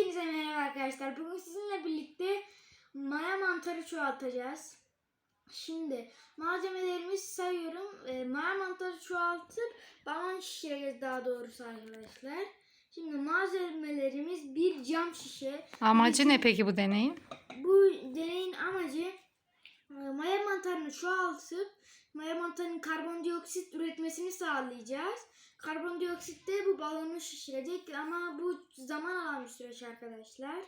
Hepinize merhaba arkadaşlar. Bugün sizinle birlikte maya mantarı çoğaltacağız. Şimdi malzemelerimizi sayıyorum. E, maya mantarı çoğaltıp balon şişireceğiz daha doğrusu arkadaşlar. Şimdi malzemelerimiz bir cam şişe. Amacı ne peki bu deneyin? Bu deneyin amacı e, maya mantarını çoğaltıp maya mantarının karbondioksit üretmesini sağlayacağız. Karbondioksit de bu balonu şişirecek ama bu zaman alan bir süreç arkadaşlar.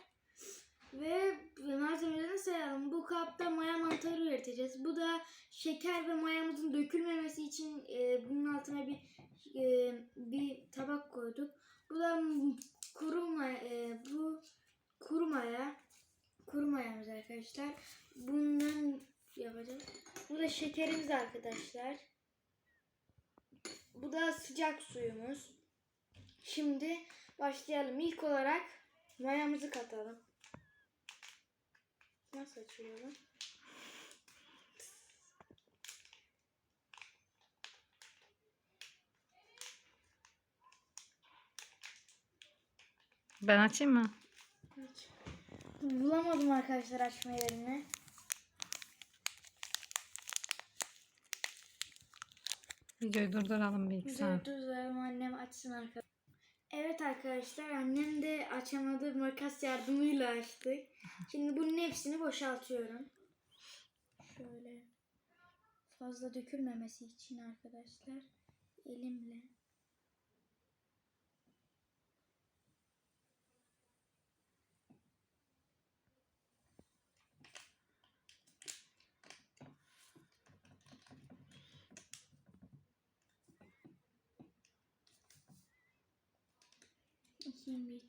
Ve malzemelerini sayalım. Bu kapta maya mantarı üreteceğiz. Bu da şeker ve mayamızın dökülmemesi için e, bunun altına bir e, bir tabak koyduk. Bu da kuru maya, e, bu kuru maya, kuru mayamız arkadaşlar. Bundan yapacağız. Bu da şekerimiz arkadaşlar. Bu da sıcak suyumuz. Şimdi başlayalım. İlk olarak mayamızı katalım. Nasıl açıyorum? Ben açayım mı? Aç. Bulamadım arkadaşlar açma yerini. Videoyu durduralım bir iki Güzel saniye. durduralım annem açsın arkadaşlar. Evet arkadaşlar annem de açamadı makas yardımıyla açtı. Şimdi bunun hepsini boşaltıyorum. Şöyle fazla dökülmemesi için arkadaşlar elimle. Ne var.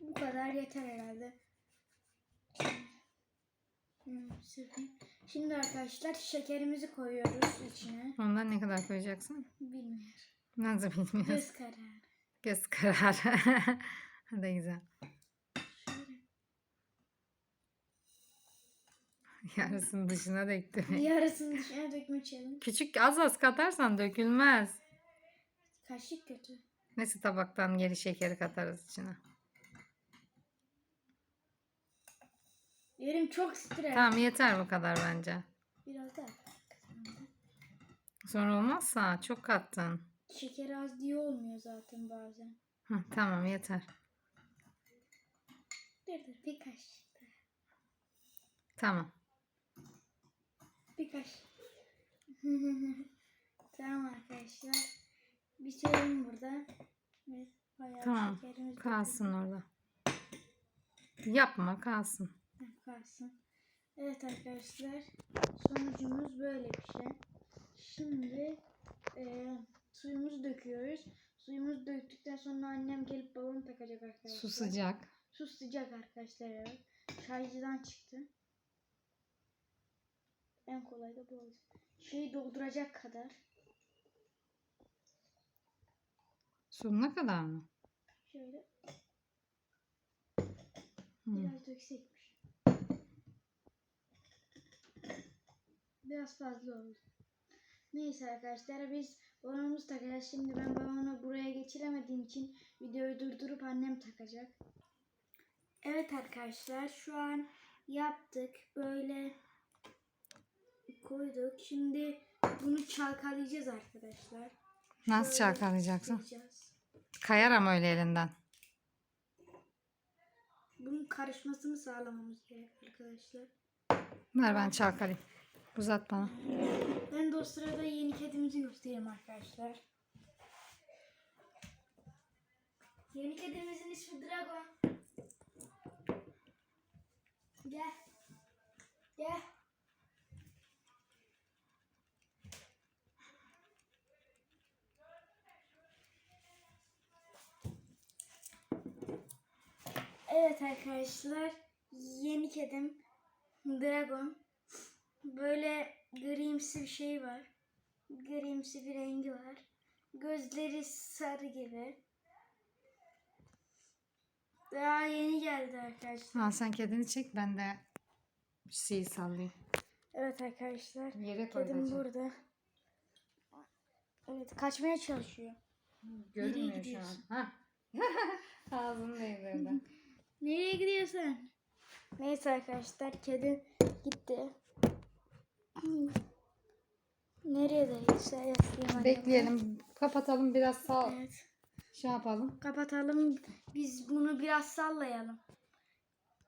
Bu kadar yeter herhalde. Hmm. Şimdi arkadaşlar şekerimizi koyuyoruz içine. Ondan ne kadar koyacaksın? Bilmiyorum. Nasıl bilmiyoruz. Göz kararı. Göz kararı. Hadi güzel. Yarısını dışına döktüm. Yarısını dışına dökme challenge. Küçük az az katarsan dökülmez. Kaşık kötü. Neyse tabaktan geri şekeri katarız içine. Yerim çok stres. Tamam yeter bu kadar bence. Biraz daha. Sonra olmazsa çok kattın. Şeker az diye olmuyor zaten bazen. Hı, tamam yeter. Dur dur bir kaşık daha. Tamam. Birkaç. tamam arkadaşlar. Bitirelim burada. Evet, bayağı Tamam, şekerimiz Kalsın orada. Yapma kalsın. Kalsın. Evet arkadaşlar. Sonucumuz böyle bir şey. Şimdi e, suyumuzu döküyoruz. Suyumuzu döktükten sonra annem gelip balonu takacak arkadaşlar. Su sıcak. Su sıcak arkadaşlar. Evet. Çaycıdan çıktı. En kolay da bu olacak. Şeyi dolduracak kadar. Sonuna kadar mı? Şöyle Hı. biraz döksekmiş. Biraz fazla oldu. Neyse arkadaşlar biz balonumuzu takacağız. Şimdi ben balonu buraya geçiremediğim için videoyu durdurup annem takacak. Evet arkadaşlar şu an yaptık. Böyle koyduk. Şimdi bunu çalkalayacağız arkadaşlar. Nasıl Şöyle çalkalayacaksın? yapacağız. Kayar ama öyle elinden. Bunun karışmasını sağlamamız gerek arkadaşlar. Ver ben çalkalayayım. Uzat bana. Ben de o sırada yeni kedimizi göstereyim arkadaşlar. Yeni kedimizin ismi Dragon. Gel. Gel. Evet arkadaşlar. Yeni kedim Dragon. Böyle grimsi bir şey var. Grimsi bir rengi var. Gözleri sarı gibi. Daha yeni geldi arkadaşlar. Ha, sen kedini çek ben de şeyi sallayayım. Evet arkadaşlar. Yere koy Kedim bence. burada. Evet kaçmaya çalışıyor. Görünmüyor şu gidiyorsun? an. Ha. Ağzını değdirdi. Nereye gidiyorsun? Neyse arkadaşlar kedi gitti. Nereye de gitse Bekleyelim. Kapatalım biraz sağ Evet. şey yapalım. Kapatalım. Biz bunu biraz sallayalım.